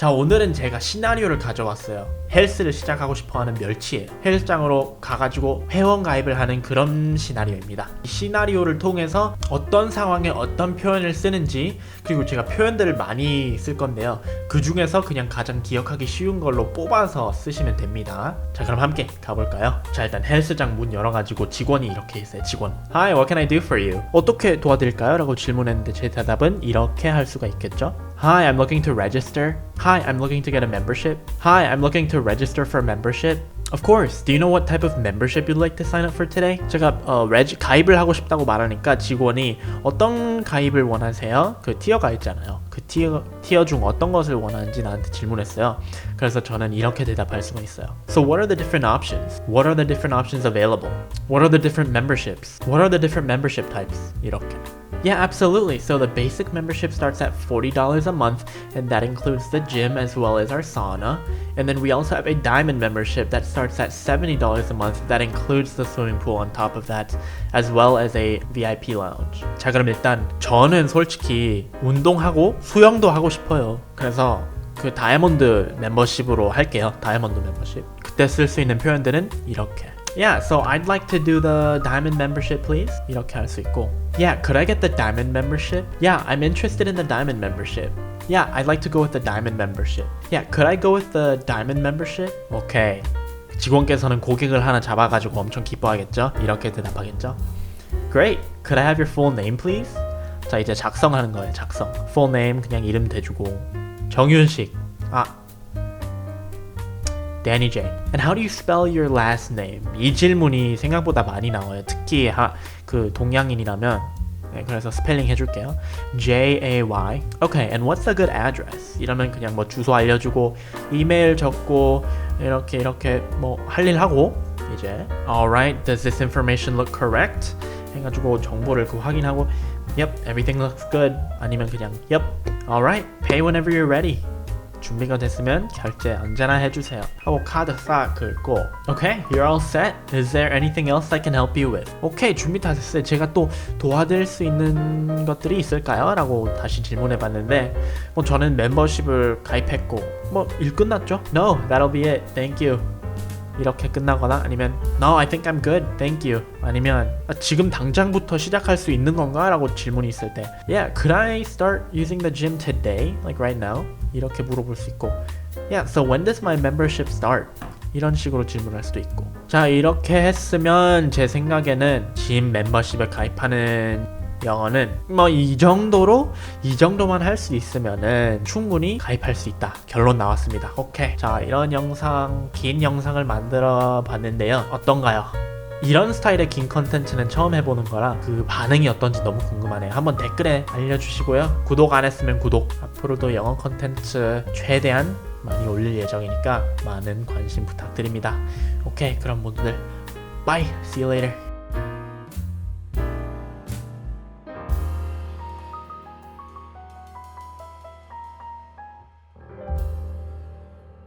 자 오늘은 제가 시나리오를 가져왔어요 헬스를 시작하고 싶어하는 멸치예요 헬스장으로 가가지고 회원 가입을 하는 그런 시나리오입니다 이 시나리오를 통해서 어떤 상황에 어떤 표현을 쓰는지 그리고 제가 표현들을 많이 쓸 건데요 그 중에서 그냥 가장 기억하기 쉬운 걸로 뽑아서 쓰시면 됩니다 자 그럼 함께 가볼까요? 자 일단 헬스장 문 열어가지고 직원이 이렇게 있어요 직원 Hi what can I do for you? 어떻게 도와드릴까요? 라고 질문했는데 제 대답은 이렇게 할 수가 있겠죠 Hi, I'm looking to register. Hi, I'm looking to get a membership. Hi, I'm looking to register for membership. Of course. Do you know what type of membership you'd like to sign up for today? 제가 어, 레지, 가입을 하고 싶다고 말하니까 직원이 어떤 가입을 원하세요? 그 티어가 있잖아요. 그 티어 티어 중 어떤 것을 원하는지 나한테 질문했어요. 그래서 저는 이렇게 대답할 수가 있어요. So what are the different options? What are the different options available? What are the different memberships? What are the different membership types? 이렇게. Yeah, absolutely. So the basic membership starts at $40 a month, and that includes the gym as well as our sauna. And then we also have a diamond membership that starts at $70 a month. That includes the swimming pool on top of that, as well as a VIP lounge. 자, 그럼 일단 저는 솔직히 운동하고 수영도 하고 싶어요. 그래서 그 다이아몬드 멤버십으로 할게요. 다이아몬드 멤버십. 그때 쓸 수 있는 표현들은 이렇게. Yeah, so I'd like to do the diamond membership, please. 이렇게 할 수 있고. Yeah, could I get the diamond membership? Yeah, I'm interested in the diamond membership. Yeah, I'd like to go with the diamond membership. Yeah, could I go with the diamond membership? 오케이. 직원께서는 고객을 하나 잡아가지고 엄청 기뻐하겠죠? 이렇게 대답하겠죠? Great. Could I have your full name, please? 자, 이제 작성하는 거예요. 작성. Full name 그냥 이름 대주고. 정윤식. 아, Danny J. And how do you spell your last name? 이 질문이 생각보다 많이 나와요. 특히 하, 그 동양인이라면 네, 그래서 스펠링 해줄게요. J A Y. Okay, and what's a good address? 이러면 그냥 뭐 주소 알려주고 이메일 적고 이렇게 이렇게 뭐 할 일 하고 이제 Alright, does this information look correct? 해가지고 정보를 그 확인하고 Yep, everything looks good. 아니면 그냥 Yep, alright, pay whenever you're ready. 준비가 됐으면 결제 언제나 해주세요 하고 카드 싹 긁고 Okay, you're all set. Is there anything else I can help you with? 오케이, 준비 다 됐어요. 제가 또 도와드릴 수 있는 것들이 있을까요? 라고 다시 질문해 봤는데 뭐 저는 멤버십을 가입했고 뭐 일 끝났죠? No, that'll be it. Thank you. 이렇게 끝나거나 아니면 No, I think I'm good. Thank you. 아니면 아, 지금 당장부터 시작할 수 있는 건가? 라고 질문이 있을 때 Yeah, could I start using the gym today? Like right now? 이렇게 물어볼 수 있고. Yeah, so when does my membership start? 이런 식으로 질문할 수도 있고. 자 이렇게 했으면 제 생각에는 짐 멤버십에 가입하는 영어는 뭐 이 정도로 이 정도만 할 수 있으면은 충분히 가입할 수 있다. 결론 나왔습니다. 오케이. 자 이런 영상 긴 영상을 만들어 봤는데요. 어떤가요? 이런 스타일의 긴 컨텐츠는 처음 해보는 거라 그 반응이 어떤지 너무 궁금하네요. 한번 댓글에 알려주시고요. 구독 안 했으면 구독. 앞으로도 영어 컨텐츠 최대한 많이 올릴 예정이니까 많은 관심 부탁드립니다. 오케이, 그럼 모두들 바이. See you later.